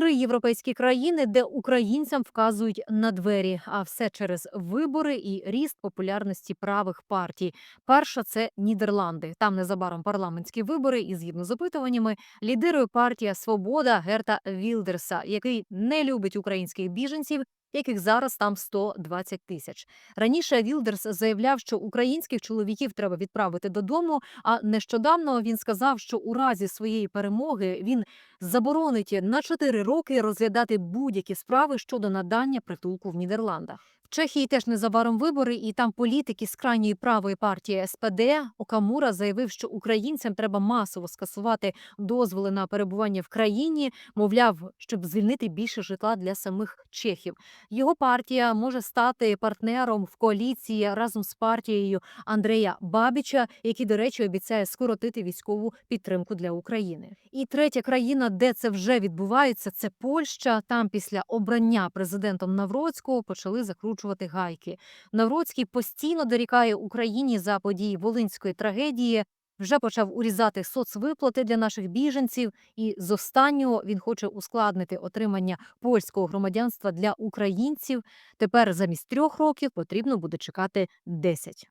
три європейські країни, де українцям вказують на двері, а все через вибори і ріст популярності правих партій. Перша це Нідерланди. Там незабаром парламентські вибори, і згідно з опитуваннями, лідирує партія Свобода Герта Вілдерса, який не любить українських біженців. Яких зараз там 120 тисяч. Раніше Вілдерс заявляв, що українських чоловіків треба відправити додому. А нещодавно він сказав, що у разі своєї перемоги він заборонить на 4 роки розглядати будь-які справи щодо надання притулку в Нідерландах. В Чехії теж незабаром вибори, і там політики з крайньої правої партії СПД Окамура заявив, що українцям треба масово скасувати дозволи на перебування в країні, мовляв, щоб звільнити більше житла для самих чехів. Його партія може стати партнером в коаліції разом з партією Андрея Бабіча, який, до речі, обіцяє скоротити військову підтримку для України. І третя країна, де це вже відбувається, це Польща. Там після обрання президентом Навроцького почали закручувати гайки. Навроцький постійно дорікає Україні за події волинської трагедії. Вже почав урізати соцвиплати для наших біженців, і з останнього він хоче ускладнити отримання польського громадянства для українців. Тепер замість трьох років потрібно буде чекати 10.